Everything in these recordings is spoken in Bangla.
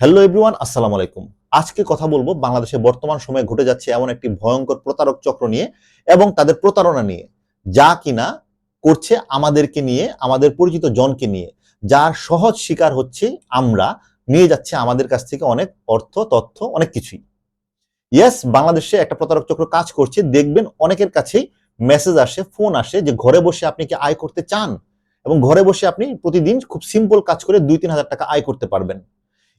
হ্যালো এভরিওয়ান আসসালামু আলাইকুম। আজকে কথা বলব বাংলাদেশে বর্তমান সময়ে ঘটে যাচ্ছে এমন একটি ভয়ঙ্কর প্রতারক চক্র নিয়ে এবং তাদের প্রতারণা নিয়ে। যা কিনা করছে আমাদেরকে নিয়ে, আমাদের পরিচিত জনকে নিয়ে। যার সহজ শিকার হচ্ছে আমরা, নিয়ে যাচ্ছে আমাদের কাছ থেকে অনেক অর্থ, তথ্য, অনেক কিছুই। ইয়েস বাংলাদেশে একটা প্রতারক চক্র কাজ করছে। দেখবেন অনেকের কাছেই মেসেজ আসে ফোন আসে যে ঘরে বসে আপনি কি আয় করতে চান? এবং ঘরে বসে আপনি প্রতিদিন খুব সিম্পল কাজ করে দুই তিন হাজার টাকা আয় করতে পারবেন।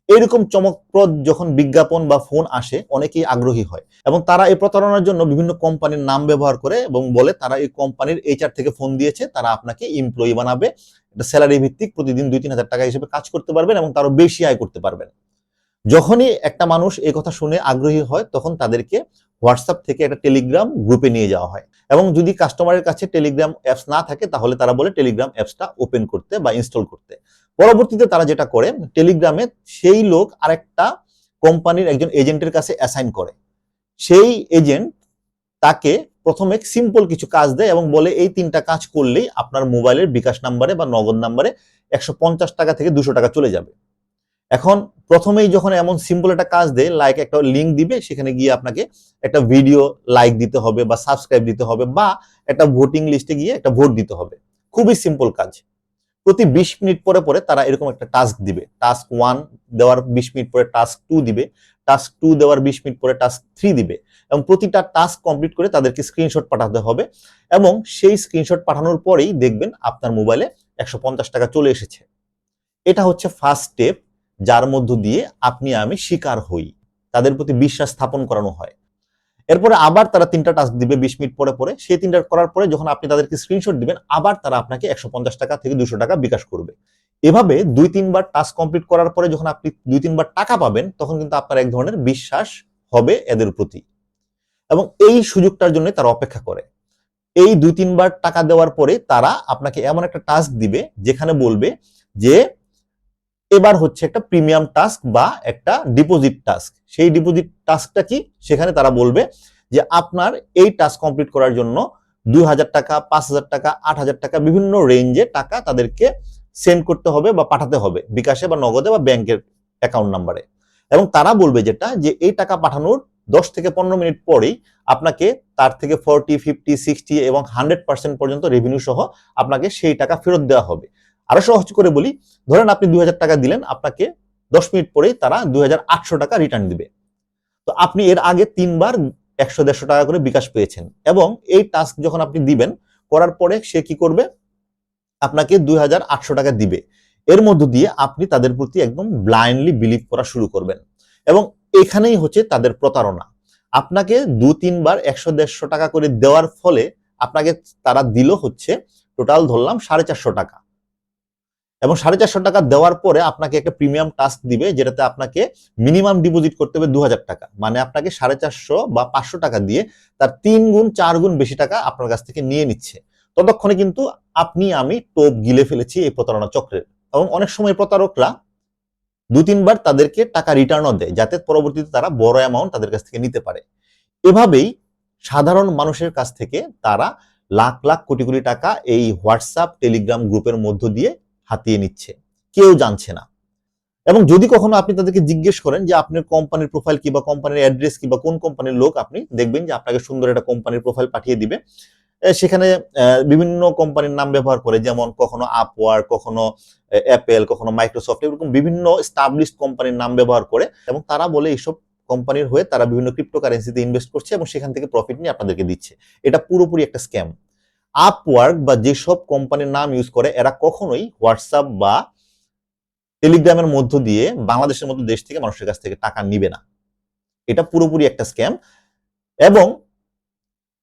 এরকম চমকপ্রদ যখন বিজ্ঞাপন বা ফোন আসে, অনেকেই আগ্রহী হয়। এবং তারা এই প্রতারণার জন্য বিভিন্ন কোম্পানির নাম ব্যবহার করে এবং বলে তারা এই কোম্পানির এইচআর থেকে ফোন দিয়েছে, তারা আপনাকে এমপ্লয়ি বানাবে। স্যালারি ভিত্তিক প্রতিদিন দুই তিন হাজার টাকা হিসেবে কাজ করতে পারবেন এবং তারও বেশি আয় করতে পারবেন। যখনই একটা মানুষ এই কথা শুনে আগ্রহী হয়, তখন তাদেরকে হোয়াটসঅ্যাপ থেকে একটা টেলিগ্রাম গ্রুপে নিয়ে যাওয়া হয়। এবং যদি কাস্টমারের কাছে টেলিগ্রাম অ্যাপস না থাকে, তাহলে তারা বলে টেলিগ্রাম অ্যাপসটা ওপেন করতে বা ইনস্টল করতে। পরবর্তীতে তারা যেটা করে টেলিগ্রামে সেই লোক আরেকটা কোম্পানির একজন এজেন্টের কাছে অ্যাসাইন করে। সেই এজেন্ট তাকে প্রথমে সিম্পল কিছু কাজ দেয় এবং বলে, এই তিনটা কাজ করলেই আপনার মোবাইলের বিকাশ নাম্বারে বা নগদ নাম্বারে একশো পঞ্চাশ টাকা থেকে দুশো টাকা চলে যাবে। এখন প্রথমেই যখন এমন সিম্পল একটা কাজ দেয় লাইক একটা লিঙ্ক দিবে, সেখানে গিয়ে আপনাকে একটা ভিডিও লাইক দিতে হবে বা সাবস্ক্রাইব দিতে হবে বা একটা ভোটিং লিস্টে গিয়ে একটা ভোট দিতে হবে। খুবই সিম্পল কাজ। প্রতি বিশ মিনিট পরে পরে তারা এরকম একটা টাস্ক দিবে। টাস্ক ওয়ান দেওয়ার বিশ মিনিট পরে টাস্ক টু দিবে। টাস্ক টু দেওয়ার বিশ মিনিট পরে টাস্ক থ্রি দিবে। এবং প্রতিটা টাস্ক কমপ্লিট করে তাদেরকে স্ক্রিনশট পাঠাতে হবে। এবং সেই স্ক্রিনশট পাঠানোর পরেই দেখবেন আপনার মোবাইলে একশো পঞ্চাশ টাকা চলে এসেছে। এটা হচ্ছে ফার্স্ট স্টেপ যার মধ্য দিয়ে আপনি আমি শিকার হই। তাদের প্রতি বিশ্বাস স্থাপন করানো হয়। এরপরে আবার তারা তিনটা টাস্ক দিবে বিশ মিনিট পরে পরে। সেই তিনটা করার পরে যখন আপনি তাদেরকে স্ক্রিনশট দিবেন, আবার তারা আপনাকে একশো পঞ্চাশ টাকা থেকে দুশো টাকা বিকাশ করবে। এভাবে দুই তিনবার টাস্ক কমপ্লিট করার পরে যখন আপনি দুই তিনবার টাকা পাবেন, তখন কিন্তু আপনার এক ধরনের বিশ্বাস হবে এদের প্রতি। এবং এই সুযোগটার জন্য তারা অপেক্ষা করে। এই দুই তিনবার টাকা দেওয়ার পরে তারা আপনাকে এমন একটা টাস্ক দিবে, যেখানে বলবে যে এবার হচ্ছে একটা প্রিমিয়াম টাস্ক বা একটা ডিপোজিট টাস্ক সেই ডিপোজিট টাস্কটা কি? সেখানে তারা বলবে যে আপনার এই টাস্ক কমপ্লিট করার জন্য দুই হাজার টাকা পাঁচ হাজার টাকা আট হাজার টাকা বিভিন্ন রেঞ্জে টাকা তাদেরকে সেন্ড করতে হবে বা পাঠাতে হবে, বিকাশে বা নগদে বা ব্যাংকের অ্যাকাউন্ট নাম্বারে এবং তারা বলবে যেটা, যে এই টাকা পাঠানোর দশ থেকে পনেরো মিনিট পরেই আপনাকে তার থেকে ফোরটি ফিফটি সিক্সটি এবং হান্ড্রেড পার্সেন্ট পর্যন্ত রেভিনিউ সহ আপনাকে সেই টাকা ফেরত দেওয়া হবে। আরও সহজ করে বলি, ধরেন আপনি দুই হাজার টাকা দিলেন, আপনাকে দশ মিনিট পরেই তারা দুই হাজার আটশো টাকা রিটার্ন দিবে। তো আপনি এর আগে তিনবার একশো দেড়শো টাকা করে বিকাশ পেয়েছেন এবং এই টাস্ক যখন আপনি দিবেন, করার পরে সে কি করবে? আপনাকে দুই হাজার আটশো টাকা দিবে। এর মধ্য দিয়ে আপনি তাদের প্রতি একদম ব্লাইন্ডলি বিলিভ করা শুরু করবেন। এবং এখানেই হচ্ছে তাদের প্রতারণা। আপনাকে দু তিনবার একশো দেড়শো টাকা করে দেওয়ার ফলে আপনাকে তারা দিল হচ্ছে টোটাল ধরলাম সাড়ে চারশো টাকা। এবং সাড়ে চারশো টাকা দেওয়ার পরে আপনাকে একটা প্রিমিয়াম টাস্ক দিবে, যেটাতে আপনাকে মিনিমাম ডিপোজিট করতে হবে দু হাজার টাকা। মানে আপনাকে সাড়ে চারশো বা পাঁচশো টাকা দিয়ে তার তিন গুণ, চার গুণ বেশি টাকা আপনার কাছ থেকে নিয়ে নিচ্ছে। ততক্ষণে কিন্তু আপনি, আমি টোপ গিলে ফেলেছি এই প্রতারণা চক্রের। এবং অনেক সময় প্রতারকরা দু, তিনবার তাদেরকে টাকা রিটার্নও দেয়, যাতে পরবর্তীতে তারা বড় অ্যামাউন্ট তাদের কাছ থেকে নিতে পারে। এভাবেই সাধারণ মানুষের কাছ থেকে তারা লাখ লাখ, কোটি কোটি টাকা এই হোয়াটসঅ্যাপ টেলিগ্রাম গ্রুপের মধ্য দিয়ে হাতিয়ে নিচ্ছে। কেউ জানছে না। এবং যদি কখনো আপনি তাদেরকে জিজ্ঞেস করেন যে আপনার কোম্পানির প্রোফাইল কি বা কোম্পানির অ্যাড্রেস কি বা কোন কোম্পানির লোক, আপনি দেখবেন যে আপনাকে সুন্দর একটা কোম্পানির প্রোফাইল পাঠিয়ে দিবে। সেখানে বিভিন্ন কোম্পানির নাম ব্যবহার করে, যেমন কখনো আপওয়ার কখনো অ্যাপেল কখনো মাইক্রোসফট এরকম বিভিন্ন স্টাবলিশড কোম্পানির নাম ব্যবহার করে এবং তারা বলে এইসব কোম্পানির হয়ে তারা বিভিন্ন ক্রিপ্টোকারেন্সিতে ইনভেস্ট করছে এবং সেখান থেকে প্রফিট নিয়ে আপনাদেরকে দিচ্ছে। এটা পুরোপুরি একটা স্ক্যাম আপওয়ার্ক বা যেসব কোম্পানির নাম ইউজ করে, এরা কখনোই হোয়াটসঅ্যাপ বা টেলিগ্রামের মধ্য দিয়ে বাংলাদেশের মতো দেশ থেকে মানুষের কাছ থেকে টাকা নিবে না। এটা পুরোপুরি একটা স্ক্যাম এবং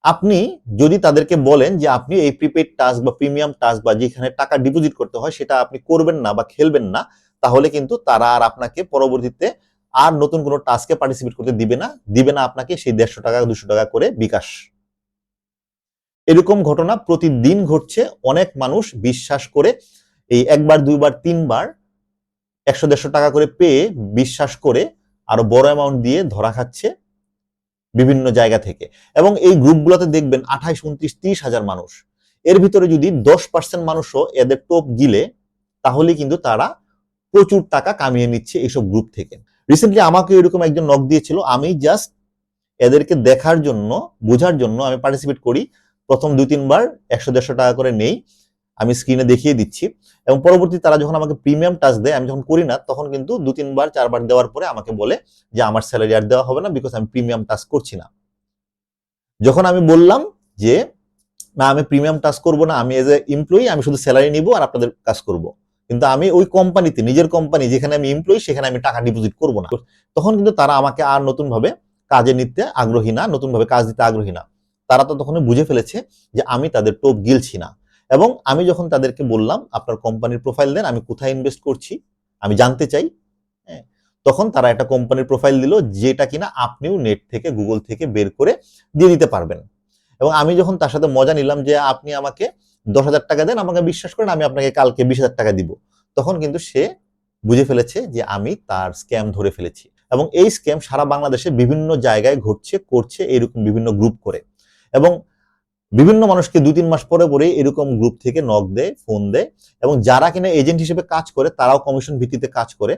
আপনি যদি তাদেরকে বলেন যে আপনি এই প্রিপেড টাস্ক বা প্রিমিয়াম টাস্ক বা যেখানে টাকা ডিপোজিট করতে হয়, সেটা আপনি করবেন না বা খেলবেন না, তাহলে কিন্তু তারা আর আপনাকে পরবর্তীতে আর নতুন কোনো টাস্কে পার্টিসিপেট করতে দিবে না। দিবে না আপনাকে সেই দেড়শো টাকা, দুশো টাকা করে বিকাশ। এরকম ঘটনা প্রতিদিন ঘটছে। অনেক মানুষ বিশ্বাস করে এই একবার, দুইবার, তিনবার একশো দেড়শো টাকা করে পেয়ে বিশ্বাস করে আরও বড় অ্যামাউন্ট দিয়ে ধরা খাচ্ছে বিভিন্ন জায়গা থেকে। এবং এই গ্রুপগুলোতে দেখবেন আঠাইশ, উনত্রিশ, ত্রিশ হাজার মানুষ। এর ভিতরে যদি দশ পার্সেন্ট মানুষও এদের টোপ গিলে, তাহলে কিন্তু তারা প্রচুর টাকা কামিয়ে নিচ্ছে এইসব গ্রুপ থেকে। রিসেন্টলি আমাকে এরকম একজন নক দিয়েছিল, আমি জাস্ট এদেরকে দেখার জন্য, বোঝার জন্য আমি পার্টিসিপেট করি প্রথম দুই, তিনবার একশো, দেড়শো টাকা করে নেই। আমি স্ক্রিনে দেখিয়ে দিচ্ছি। এবং পরবর্তী তারা যখন আমাকে প্রিমিয়াম টাচ দেয়, আমি যখন করি না, তখন কিন্তু দু, তিনবার, চারবার দেওয়ার পরে আমাকে বলে যে, আমার স্যালারি আর দেওয়া হবে না বিকজ আমি প্রিমিয়াম টাচ করছি না। যখন আমি বললাম যে, না, আমি প্রিমিয়াম টাচ করব না, আমি এজ এ এমপ্লয়ি আমি শুধু স্যালারি নিব আর আপনাদের কাজ করব। কিন্তু আমি ওই কোম্পানিতে নিজের কোম্পানি যেখানে আমি এমপ্লয়ি সেখানে আমি টাকা ডিপোজিট করব না। তখন কিন্তু তারা আমাকে আর নতুনভাবে কাজে নিতে আগ্রহী না নতুন ভাবে কাজ দিতে আগ্রহী না। তারা তো তখন বুঝে ফেলেছে যে আমি তাদের টোপ গিলছি না। এবং আমি যখন তাদেরকে বললাম আপনার কোম্পানির প্রোফাইল দেন আমি কোথায় ইনভেস্ট করছি? আমি জানতে চাই। হ্যাঁ, তখন তারা একটা কোম্পানির প্রোফাইল দিল যেটা কিনা আপনিও নেট থেকে গুগল থেকে বের করে দিয়ে দিতে পারবেন। এবং আমি যখন তার সাথে মজা নিলাম যে আপনি আমাকে দশ হাজার টাকা দেন আমাকে বিশ্বাস করেন আমি আপনাকে কালকে বিশ হাজার টাকা দিব। তখন কিন্তু সে বুঝে ফেলেছে যে আমি তার স্ক্যাম ধরে ফেলেছি। এবং এই স্ক্যাম সারা বাংলাদেশে বিভিন্ন জায়গায় ঘটছে করছে এরকম বিভিন্ন গ্রুপ করে। এবং বিভিন্ন মানুষকে দুই তিন মাস পরে পরে এরকম গ্রুপ থেকে নক দেয় ফোন দেয় এবং যারা কিনা এজেন্ট হিসেবে কাজ করে, তারাও কমিশন ভিত্তিতে কাজ করে।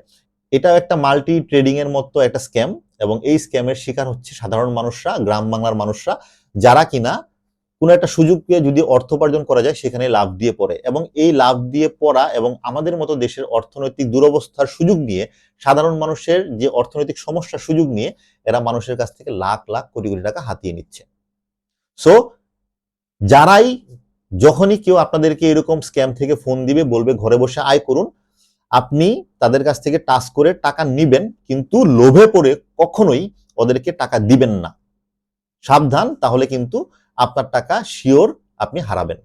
এটাও একটা মাল্টি ট্রেডিং এর মতো একটা স্ক্যাম এবং এই স্ক্যামের শিকার হচ্ছে সাধারণ মানুষরা, গ্রাম বাংলার মানুষরা, যারা কিনা কোনো একটা সুযোগ পেয়ে যদি অর্থ উপার্জন করা যায়, সেখানে লাভ দিয়ে পড়ে এবং এই লাভ দিয়ে পড়া এবং আমাদের মতো দেশের অর্থনৈতিক দুরবস্থার সুযোগ নিয়ে, সাধারণ মানুষের যে অর্থনৈতিক সমস্যার সুযোগ নিয়ে, এরা মানুষের কাছ থেকে লাখ লাখ কোটি কোটি টাকা হাতিয়ে নিচ্ছে। সো যারাই যখনই কেউ আপনাদেরকে এরকম স্ক্যাম থেকে ফোন দিবে, বলবে ঘরে বসে আয় করুন, আপনি তাদের কাছ থেকে টাচ করে টাকা নিবেন, কিন্তু লোভে পড়ে কখনোই ওদেরকে টাকা দিবেন না। সাবধান, তাহলে কিন্তু আপনার টাকা শিওর আপনি হারাবেন।